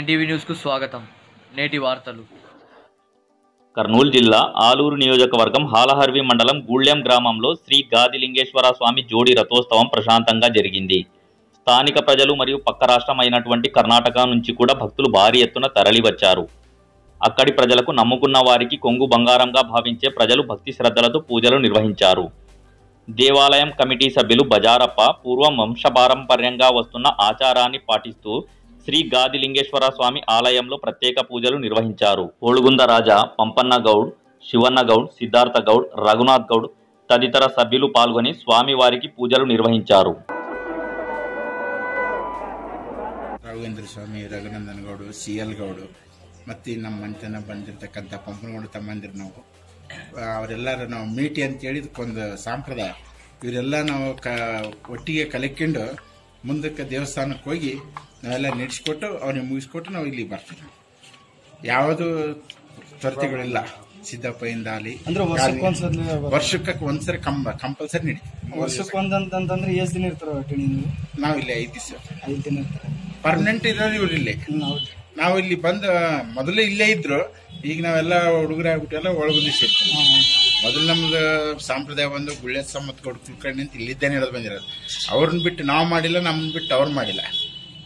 NTV న్యూస్కు స్వాగతం. నేటి వార్తలు. కర్నూలు జిల్లా ఆలూరు నియోజకవర్గం హాలహర్వి మండలం గూళ్యం గ్రామంలో శ్రీ గాదిలింగేశ్వర స్వామి జోడి రథోత్సవం ప్రశాంతంగా జరిగింది. స్థానిక ప్రజలు మరియు పక్క రాష్ట్రం అయినటువంటి కర్ణాటక నుంచి కూడా భక్తులు భారీ ఎత్తున తరలివచ్చారు. అక్కడి ప్రజలకు నమ్ముకున్న వారికి కొంగు బంగారంగా భావించే ప్రజలు భక్తి శ్రద్ధలతో పూజలు నిర్వహించారు. దేవాలయం కమిటీ సభ్యులు బజారప్ప పూర్వం వంశపారంపర్యంగా వస్తున్న ఆచారాన్ని పాటిస్తూ శ్రీ గాదిలింగేశ్వర స్వామి ఆలయంలో ప్రత్యేక పూజలు నిర్వహించారు. కోలుగుంద రాజా పంపన్న గౌడ్ శివన్న గౌడ్ సిద్ధార్థ గౌడ్ రఘునాథ్ గౌడ్ తదితర సభ్యులు పాల్గొని స్వామివారికి పూజలు నిర్వహించారు. రాఘవేంద్ర స్వామి రఘునందన్ గೌಡು ಸಿ ಎಲ್ ಗೌಡು ಮತ್ತು ನಮ್ಮ ಮಂಚನ ಬಂದಿರ್ತಕ್ಕಂಥ ಪಂಪನಗೌಡ ತಮ್ಮಂದಿರು ನಾವು ಅವರೆಲ್ಲರೂ ನಾವು ಮೀಟಿ ಅಂತೇಳಿದಕ್ಕೊಂದು ಸಾಂಪ್ರದಾಯ ಇವರೆಲ್ಲ ನಾವು ಕ ಒಟ್ಟಿಗೆ ಮುಂದಕ್ಕೆ ದೇವಸ್ಥಾನಕ್ಕೆ ಹೋಗಿ ನಾವೆಲ್ಲ ನೆಡ್ಸ್ಕೊಟ್ಟು ಅವ್ರಿಗೆ ಮುಗಿಸ್ಕೊಟ್ಟು ನಾವು ಇಲ್ಲಿ ಬರ್ತೀವಿ. ಯಾವುದು ತೊರತೆಗಳಿಲ್ಲ. ಸಿದ್ದಪ್ಪಯಿಂದ ಅಲ್ಲಿ ಅಂದ್ರೆ ವರ್ಷಕ್ಕೆ ಒಂದ್ಸರಿ ಕಂಬ ಕಂಪಲ್ಸರಿ ನಡೀತೀವಿ ವರ್ಷಕ್ಕೆ ಒಂದಂತಂದ್ರೆ ಎಷ್ಟು ದಿನ ಇರ್ತಾರ ನೀವು? ಇಲ್ಲಿ ಐದು ದಿವಸ. ಐದು ದಿನ ಇರ್ತಾರೆ. ಪರ್ಮನೆಂಟ್ ಇರೋರು ಇವ್ರು ಇಲ್ಲಿ. ನಾವು ಇಲ್ಲಿ ಬಂದ ಮೊದಲು ಇಲ್ಲೇ ಇದ್ರು. ಈಗ ನಾವೆಲ್ಲ ಹುಡುಗರಾಗ್ಬಿಟ್ಟು ಎಲ್ಲ ಒಳಗೊಂದು ಸಾಂಪ್ರದಾಯ. ನಮ್ದು ಸಂಪ್ರದಾಯ ಬಂದು ಗುಳ್ಳೆ ಸಮ್ಮತ್ ಕೊಡು ತಿಳ್ಕೊಂಡು ಅಂತ ಇಲ್ಲಿದ್ದೇನೆ ಹೇಳೋದು ಬಂದಿರೋದು. ಅವ್ರನ್ನ ಬಿಟ್ಟು ನಾವು ಮಾಡಿಲ್ಲ ನಮ್ಮನ್ನ ಬಿಟ್ಟು ಅವ್ರು ಮಾಡಿಲ್ಲ.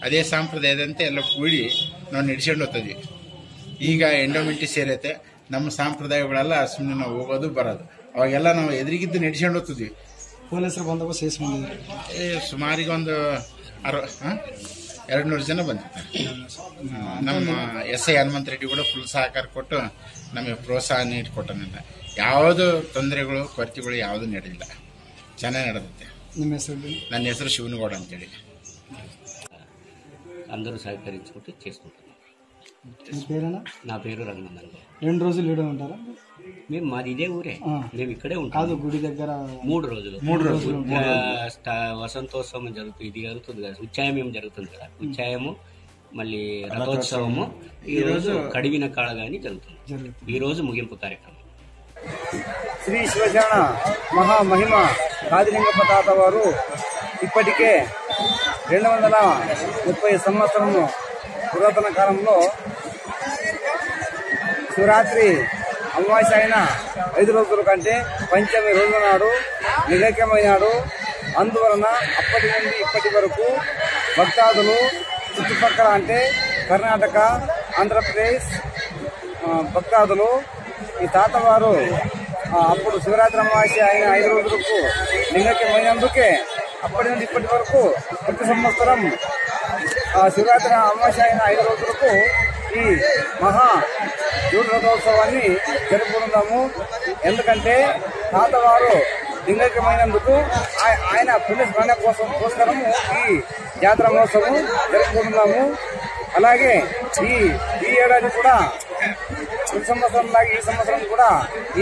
ಅದೇ ಸಾಂಪ್ರದಾಯದಂತೆ ಎಲ್ಲ ಕೂಡಿ ನಾವು ನಡೆಸ್ಕೊಂಡು ಹೋಗ್ತದ್ವಿ ಈಗ ಎಂಡೋಮೆಂಟಿ ಸೇರೈತೆ ನಮ್ಮ ಸಾಂಪ್ರದಾಯಗಳೆಲ್ಲ ಸುಮ್ಮನೆ ನಾವು ಹೋಗೋದು ಬರೋದು. ಅವಾಗೆಲ್ಲ ನಾವು ಎದುರಿಗಿದ್ದು ನಡ್ಸ್ಕೊಂಡು ಹೋಗ್ತಿದ್ವಿ. ಪೊಲೀಸರು ಬಂದವ ಸೇಸ್ ಬಂದಿದ್ರು ಏ ಸುಮಾರಿಗೆ ಒಂದು ಅರ ಎರಡು ನೂರು ಜನ ಬಂದಿರ್ತಾರೆ. ನಮ್ಮ ಎಸ್ ಐ ಹನುಮಂತ ರೆಡ್ಡಿ ಕೂಡ ಫುಲ್ ಸಹಕಾರ ಕೊಟ್ಟು ನಮಗೆ ಪ್ರೋತ್ಸಾಹ ನೀಡಿಕೊಟ್ಟನಿಲ್ಲ ಯಾವುದು ತೊಂದರೆಗಳು ಕೊರತೆಗಳು ಯಾವುದು ನಡೆದಿಲ್ಲ ಚೆನ್ನಾಗಿ ನಡೆದತ್ತೆ ನಿಮ್ಮ ಹೆಸರು ನನ್ನ ಹೆಸರು ಶಿವನಗೌಡ ಅಂತೇಳಿ అందరూ సహకరించుకుంటూ చేసుకుంటున్నాం మీ పేరేనా నా పేరు రఘునందన్ గౌడ్. రెండు రోజులు ఈడే ఉంటారా మేము మాది ఇదే ఊరే ఆ. మేము ఇక్కడే ఉంటాం కాదు గుడి దగ్గర మూడు రోజులు మూడు రోజులు ఉచ్చ- స్ట- వసంతోత్సవం జరుగుతుంది ఇది జరుగుతుంది కదా ఉచ్చాయం ఏం జరుగుతుంది కదా ఉచ్చాయము మళ్ళీ రథోత్సవము ఈ రోజు కడివిన కాళ గాని జరుగుతుంది జరుగుతుంది ఈ రోజు ముగింపు కార్యక్రమం శ్రీ శివశరణ మహామహిమ కాదిలింగప్ప తాత వారు ఇప్పటికే రెండు వందల ముప్పై సంవత్సరము పురాతన కాలంలో శివరాత్రి అమావాస్య అయిన ఐదు రోజుల కంటే పంచమి రోజు నాడు నిలక్యమైనాడు అందువలన అప్పటి నుండి ఇప్పటి వరకు భక్తాదులు చుట్టుపక్కల అంటే కర్ణాటక ఆంధ్రప్రదేశ్ భక్తాదులు ఈ తాతవారు అప్పుడు శివరాత్రి అమావాస్య అయిన ఐదు రోజులకు లింగకమైనందుకే అప్పటి నుండి ఇప్పటి వరకు ప్రతి సంవత్సరం శివరాత్రి అమావాస్య అయిన ఐదు రోజులకు ఈ మహా జూడు రథోత్సవాన్ని జరుపుకుందాము ఎందుకంటే తాతవారు లింగకమైనందుకు ఆయ- ఆయన పుణ్యస్మరణ కోసం కోసరము ఈ జాతర మహోత్సవం జరుపుకుంటున్నాము. అలాగే ఈ ఈ ఏడాది కూడా ప్రతి సంవత్సరం లాగా ఈ సంవత్సరం కూడా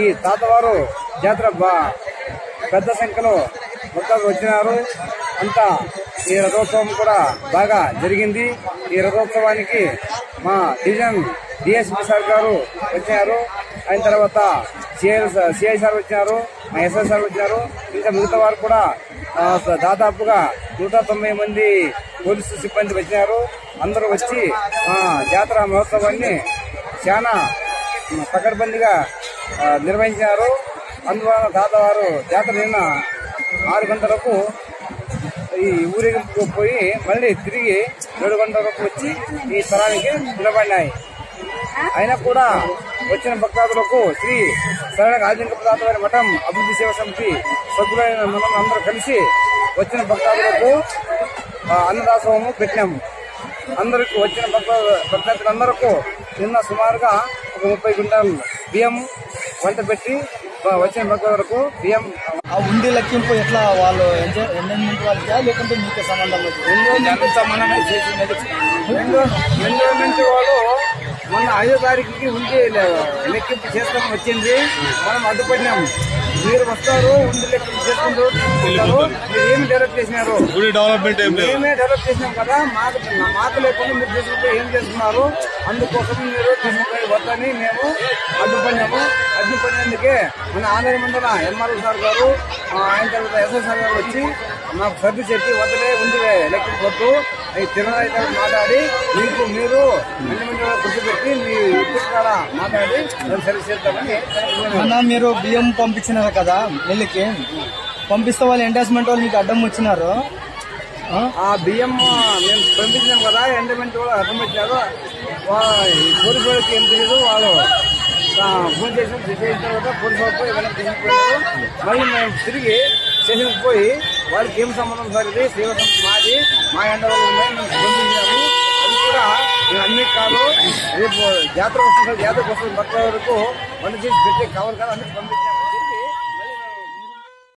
ఈ తాతవారు జాతర పెద్ద సంఖ్యలో భక్తులు వచ్చినారు. అంతా ఈ రథోత్సవం కూడా బాగా జరిగింది. ఈ రథోత్సవానికి మా డివిజన్ డిఎస్పీ సార్ గారు వచ్చినారు అయిన తర్వాత సిఐ సార్ వచ్చినారు. మా ఎస్ఐ సార్ వచ్చినారు. ఇంకా మిగతా వారు కూడా దాదాపుగా నూట తొంభై మంది పోలీసు సిబ్బంది వచ్చినారు. అందరూ వచ్చి మా జాతర మహోత్సవాన్ని చాలా పకడ్బందీగా నిర్వహించినారు అందువలన తాతవారు జాతర నిన్న ఆరు గంటలకు ఈ ఊరేగింపుకు పోయి మళ్ళీ తిరిగి ఏడు గంటలకు వచ్చి ఈ స్థలానికి నిలబడినాయి. అయినా కూడా వచ్చిన భక్తాదులకు శ్రీ శరణ ఆదింకపదాత తాతవారి మఠం అభివృద్ధి సేవ సమితి సభ్యులైన మనం అందరూ కలిసి వచ్చిన భక్తాదులకు అన్నదాసోము పెట్టినాము. అందరికి వచ్చిన భక్త భక్తాదులందరకు నిన్న సుమారుగా ఒక ముప్పై క్వింటాల్ బియ్యం వంట పెట్టి వచ్చిన భక్తులకు బియ్యం. ఆ ఉండి లెక్కింపు ఎట్లా? వాళ్ళు ఎంజాయ్ ఎంజాయ్మెంట్ వాళ్ళకి? లేకుంటే మీకే సంబంధం ఎండోమెంట్ వాళ్ళు మొన్న ఐదో తారీఖుకి ఉండి లెక్కింపు చేసుకొని వచ్చింది. మనం అడ్డుపడినాము మీరు వస్తారు ఏమి డెవలప్ చేసినారు. డెవలప్మెంట్ మేమే డెవలప్ చేసినాం కదా మాకు మాకు లేకుండా మీరు చేసుకుంటే ఏం చేస్తున్నారు? అందుకోసం మీరు తీసుకుని వద్దని మేము అడ్డుపడినాము. అడ్డుపడినందుకే మన ఆంధ్ర మండల ఎంఆర్ఓ సార్ గారు ఆయన తర్వాత ఎస్ఐ సార్ గారు వచ్చి మాకు సర్ది చెప్పి వద్దలే ఉంది లెక్కింపు వద్దు. తిరుమల మాట్లాడి మీకు మీరు మంచి కూర్చోబెట్టి మీ ఇప్పుడు కూడా మాట్లాడి దాన్ని సరి చేద్దామని అన్న మీరు బియ్యం పంపించినారు కదా నెల్లికి. పంపిస్తే వాళ్ళు ఎండాస్మెంట్ వాళ్ళు నీకు అడ్డం వచ్చినారు. ఆ? బియ్యం మేము పంపించాం కదా ఎండమెంట్ కూడా అర్థం పెట్టారు పోలీసు ఏం తెలియదు వాళ్ళు ఫోన్ చేసి చేసిన తర్వాత పోలీసు వాళ్ళు పోయి వెనక్కి తీసుకుపోయారు. మళ్ళీ మేము తిరిగి స్టేషన్కి పోయి వాళ్ళకి ఏం సంబంధం సార్ ఇది? సేవ సంస్థ మాది. మా ఎండ వాళ్ళు ఉన్నాయి మేము పంపించాము అది కూడా మేము అన్ని కాదు రేపు జాతర వస్తుంది సార్ జాతరకు వస్తుంది బట్టల వరకు వంట చేసి పెట్టి కావాలి కదా అన్ని పంపించాము